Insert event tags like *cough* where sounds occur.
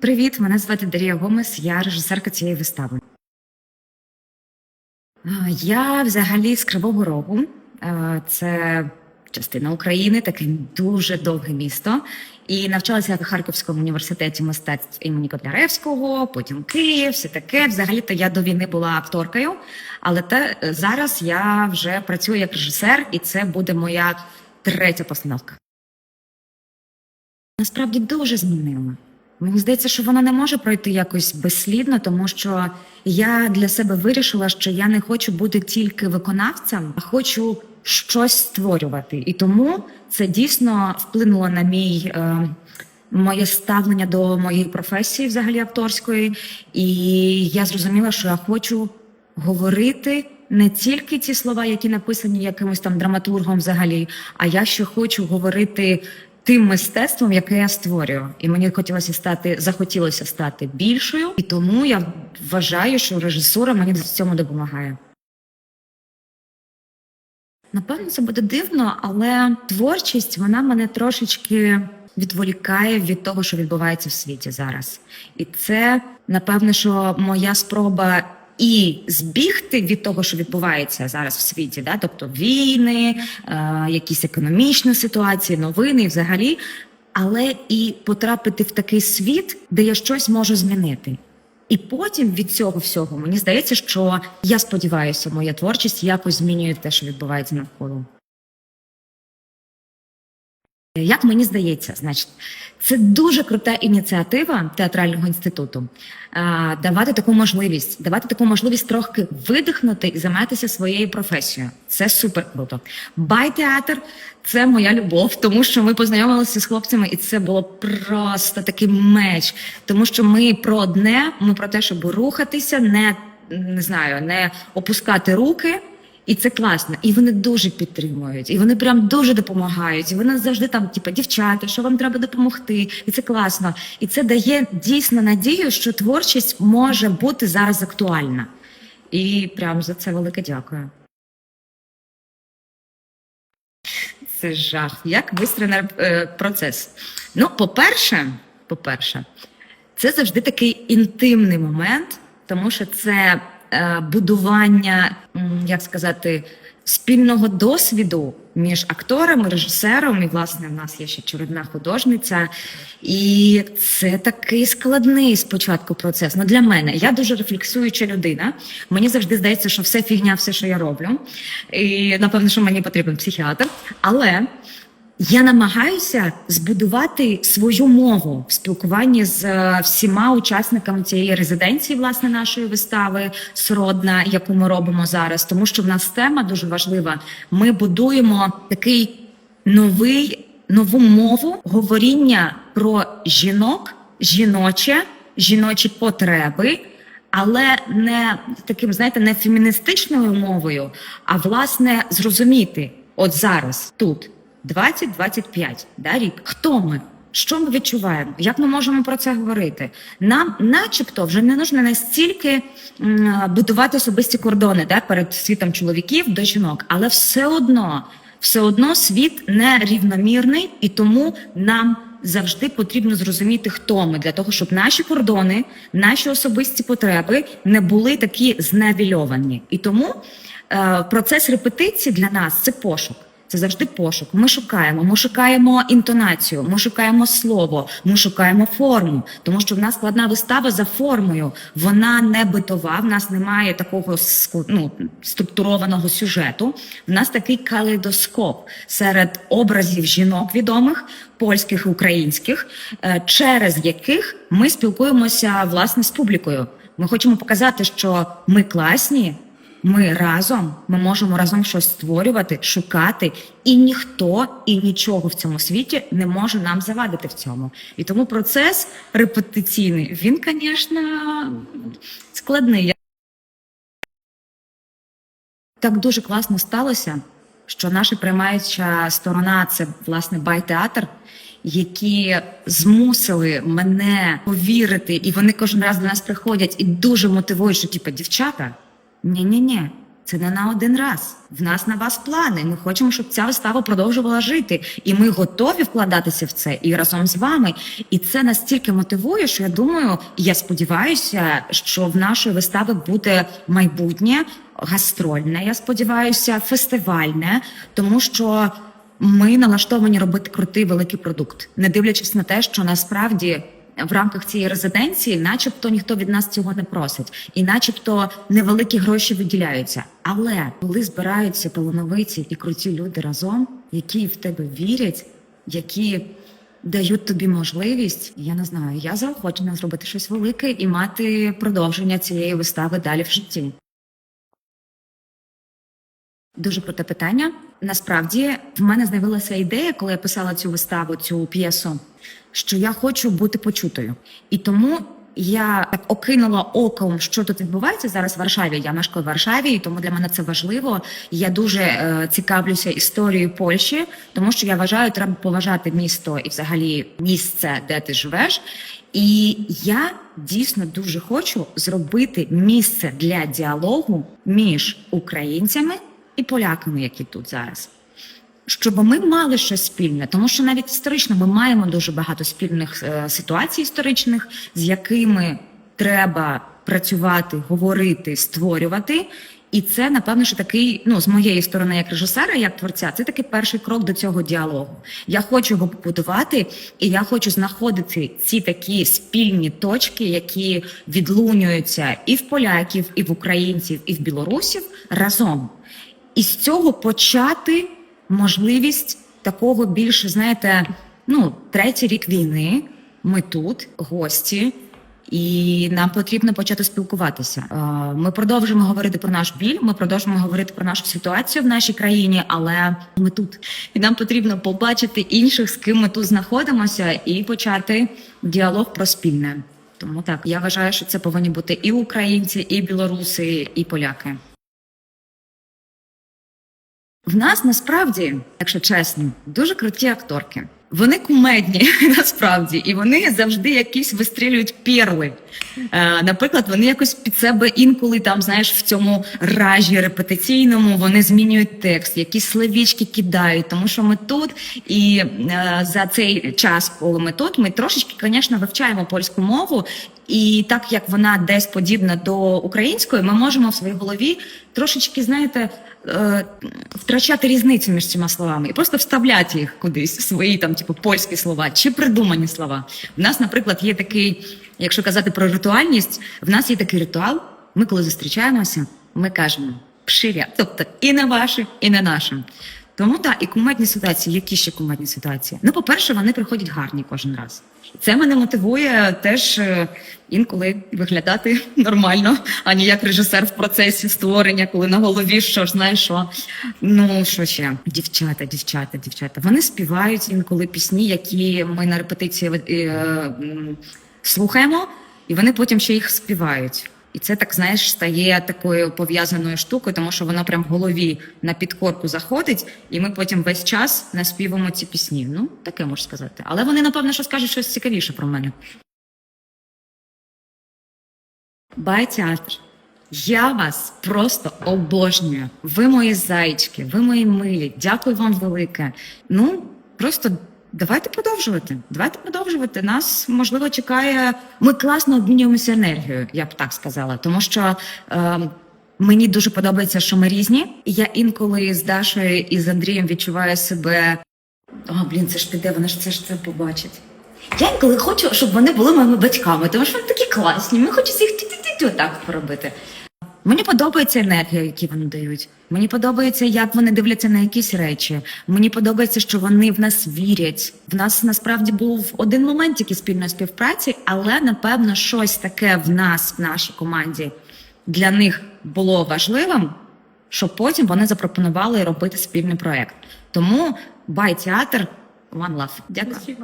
Привіт, мене звати Дарія Гомес, я режисерка цієї вистави. Я взагалі з Кривого Рогу. Це частина України, таке дуже довге місто. І навчалася в Харківському університеті мистецтв імені Котляревського, потім Київ, все таке. Взагалі-то я до війни була акторкою, але те, зараз я вже працюю як режисер, і це буде моя третя постановка. Насправді дуже змінила. Мені здається, що вона не може пройти якось безслідно, тому що я для себе вирішила, що я не хочу бути тільки виконавцем, а хочу щось створювати. І тому це дійсно вплинуло на мій. Е, Моє ставлення до моєї професії, взагалі акторської, і я зрозуміла, що я хочу говорити не тільки ті слова, які написані якимось там драматургом, взагалі, а я ще хочу говорити тим мистецтвом, яке я створюю. І мені хотілося стати, захотілося стати більшою, і тому я вважаю, що режисура мені в цьому допомагає. Напевно, це буде дивно, але творчість вона мене трошечки відволікає від того, що відбувається в світі зараз. І це напевно, що моя спроба і збігти від того, що відбувається зараз в світі, да? тобто війни, е, якісь економічні ситуації, новини взагалі, але і потрапити в такий світ, де я щось можу змінити. І потім від цього всього мені здається, що я сподіваюся, моя творчість якось змінює те, що відбувається навколо. Як мені здається, значить, це дуже крута ініціатива театрального інституту давати таку можливість, давати таку можливість трохи видихнути і займатися своєю професією. Це супер круто. Бай-театр це моя любов, тому що ми познайомилися з хлопцями, і це було просто такий меч. Тому що ми про одне, ми про те, щоб рухатися, не, не знаю, не опускати руки. І це класно, і вони дуже підтримують, і вони прям дуже допомагають. І вони завжди там, типу, дівчата, що вам треба допомогти, і це класно. І це дає дійсно надію, що творчість може бути зараз актуальна. І прям за це велике дякую. Це жах. Як вистроєний е, процес? Ну, по-перше, по-перше, це завжди такий інтимний момент, тому що це будування, як сказати, спільного досвіду між актором, режисером, і власне в нас є ще чарівна художниця. І це такий складний спочатку процес. Ну для мене я дуже рефлексуюча людина. Мені завжди здається, що все фігня, все, що я роблю. І напевно, що мені потрібен психіатр. Але я намагаюся збудувати свою мову в спілкуванні з е, всіма учасниками цієї резиденції, власне, нашої вистави Сродна, яку ми робимо зараз, тому що в нас тема дуже важлива. Ми будуємо такий новий нову мову говоріння про жінок, жіноче, жіночі потреби. Але не таким, знаєте, не феміністичною мовою, а власне зрозуміти, от зараз, тут, 20-25, да, рік. Хто ми? Що ми відчуваємо? Як ми можемо про це говорити? Нам, начебто, вже не нужно настільки будувати особисті кордони да, перед світом чоловіків до жінок, але все одно, все одно світ нерівномірний, і тому нам завжди потрібно зрозуміти, хто ми, для того, щоб наші кордони, наші особисті потреби не були такі зневільовані. І тому е, процес репетиції для нас це пошук. Це завжди пошук. Ми шукаємо. Ми шукаємо інтонацію, ми шукаємо слово, ми шукаємо форму, тому що в нас складна вистава за формою. Вона не битова. В нас немає такого ну, структурованого сюжету. В нас такий калейдоскоп серед образів жінок відомих, польських і українських, е, через яких ми спілкуємося власне з публікою. Ми хочемо показати, що ми класні. Ми разом ми можемо разом щось створювати, шукати, і ніхто і нічого в цьому світі не може нам завадити в цьому. І тому процес репетиційний він, звісно, складний. Так дуже класно сталося, що наша приймаюча сторона це власне бай-театр, які змусили мене повірити, і вони кожен раз до нас приходять і дуже мотивують, що типу, дівчата. Ні-ні-ні, Це не на один раз. В нас на вас плани. Ми хочемо, щоб ця вистава продовжувала жити. І ми готові вкладатися в це і разом з вами. І це настільки мотивує, що я думаю, і я сподіваюся, що в нашої вистави буде майбутнє гастрольне. Я сподіваюся, фестивальне, тому що ми налаштовані робити крутий великий продукт, не дивлячись на те, що насправді в рамках цієї резиденції, начебто ніхто від нас цього не просить, і начебто невеликі гроші виділяються. Але коли збираються талановиті і круті люди разом, які в тебе вірять, які дають тобі можливість, я не знаю, я заохочена зробити щось велике і мати продовження цієї вистави далі в житті. Дуже круте питання. Насправді в мене з'явилася ідея, коли я писала цю виставу, цю п'єсу, що я хочу бути почутою. І тому я так окинула оком, що тут відбувається зараз в Варшаві. Я мешкаю в Варшаві, і тому для мене це важливо. Я дуже е, цікавлюся історією Польщі, тому що я вважаю, треба поважати місто і взагалі місце, де ти живеш. І я дійсно дуже хочу зробити місце для діалогу між українцями і поляками, які тут зараз. Щоб ми мали щось спільне, тому що навіть історично ми маємо дуже багато спільних е, ситуацій історичних, з якими треба працювати, говорити, створювати. І це, напевно, що такий, ну, з моєї сторони, як режисера, як творця, це такий перший крок до цього діалогу. Я хочу його побудувати, і я хочу знаходити ці такі спільні точки, які відлунюються і в поляків, і в українців, і в білорусів разом. І з цього почати можливість такого більше, знаєте, ну, третій рік війни. Ми тут, гості, і нам потрібно почати спілкуватися. Е, Ми продовжимо говорити про наш біль, ми продовжимо говорити про нашу ситуацію в нашій країні, але ми тут. І нам потрібно побачити інших, з ким ми тут знаходимося, і почати діалог про спільне. Тому так я вважаю, що це повинні бути і українці, і білоруси, і поляки. В нас насправді, якщо чесно, дуже круті акторки. Вони кумедні *laughs* насправді, і вони завжди якісь вистрілюють перли. Е, наприклад, вони якось під себе інколи там, знаєш, в цьому ражі репетиційному вони змінюють текст, якісь словічки кидають, тому що ми тут, і е, за цей час, коли ми тут, ми трошечки, звісно, вивчаємо польську мову. І так як вона десь подібна до української, ми можемо в своїй голові трошечки, знаєте, е, втрачати різницю між цими словами і просто вставляти їх кудись, свої там, типу, польські слова чи придумані слова. У нас, наприклад, є такий, якщо казати про ритуальність, в нас є такий ритуал. Ми, коли зустрічаємося, ми кажемо пширя, тобто і не ваше, і не наше. Тому так, і кумедні ситуації, які ще кумедні ситуації? Ну, по-перше, вони приходять гарні кожен раз. Це мене мотивує теж е, інколи виглядати *laughs* нормально, а не як режисер в процесі створення, коли на голові що ж знаєш що. Ну що ще? Дівчата, дівчата, дівчата. Вони співають інколи пісні, які ми на репетиції е, м, слухаємо, і вони потім ще їх співають. І це так, знаєш, стає такою пов'язаною штукою, тому що воно прям в голові на підкорку заходить, і ми потім весь час наспіваємо ці пісні. Ну, таке можу сказати. Але вони, напевно, що скажуть щось цікавіше про мене. Бай-театр. Я вас просто обожнюю. Ви мої зайчики, ви мої милі. Дякую вам велике. Ну, просто давайте продовжувати. Давайте продовжувати. Нас можливо чекає. Ми класно обмінюємося енергією, я б так сказала, тому що. Е, Мені дуже подобається, що ми різні. Я інколи з Дашою і з Андрієм відчуваю себе. О, блін, це ж піде, вони ж це ж це побачать. Я інколи хочу, щоб вони були моїми батьками, тому що вони такі класні. Ми хочеться їх ті-ті-ті отак поробити. Мені подобається енергія, яку вони дають. Мені подобається, як вони дивляться на якісь речі. Мені подобається, що вони в нас вірять. В нас насправді був один момент тільки спільної співпраці, але напевно щось таке в нас, в нашій команді, для них було важливим, що потім вони запропонували робити спільний проект. Тому бай театр One Love. Дякую.